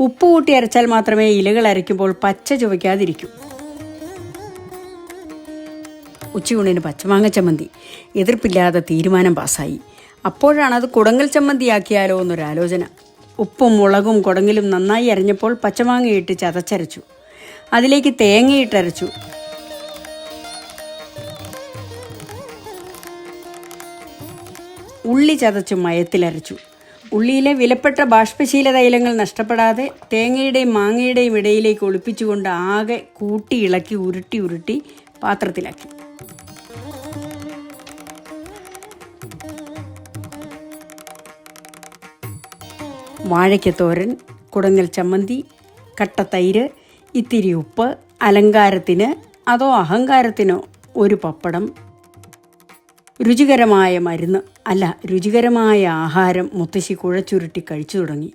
ഉപ്പ് കൂട്ടി അരച്ചാൽ മാത്രമേ ഇലകൾ അരയ്ക്കുമ്പോൾ പച്ച ചുവയ്ക്കാതിരിക്കൂ. ഉച്ചയൂണിന് പച്ചമാങ്ങ ചമ്മന്തി. എതിർപ്പില്ലാതെ തീരുമാനം പാസ്സായി. അപ്പോഴാണ് അത് കുടങ്ങൽ ചമ്മന്തിയാക്കിയാലോ എന്നൊരാലോചന. ഉപ്പും മുളകും കുടങ്ങലും നന്നായി അരഞ്ഞപ്പോൾ പച്ചമാങ്ങയിട്ട് ചതച്ചരച്ചു. അതിലേക്ക് തേങ്ങയിട്ടരച്ചു ഉള്ളി ചതച്ച് മയത്തിലരച്ചു. ഉള്ളിയിലെ വിലപ്പെട്ട ബാഷ്പശീല തൈലങ്ങൾ നഷ്ടപ്പെടാതെ തേങ്ങയുടെയും മാങ്ങയുടെയും ഇടയിലേക്ക് ഒളിപ്പിച്ചുകൊണ്ട് ആകെ കൂട്ടി ഇളക്കി ഉരുട്ടി ഉരുട്ടി പാത്രത്തിലാക്കി. വാഴയ്ക്കത്തോരൻ കുടങ്ങൽ ചമ്മന്തി കട്ട തൈര് ഇത്തിരി ഉപ്പ് അലങ്കാരത്തിന് അതോ അഹങ്കാരത്തിനോ ഒരു പപ്പടം രുചികരമായ മരുന്ന് അല്ല രുചികരമായ ആഹാരം മുത്തശ്ശി കുഴച്ചുരുട്ടി കഴിച്ചു തുടങ്ങി.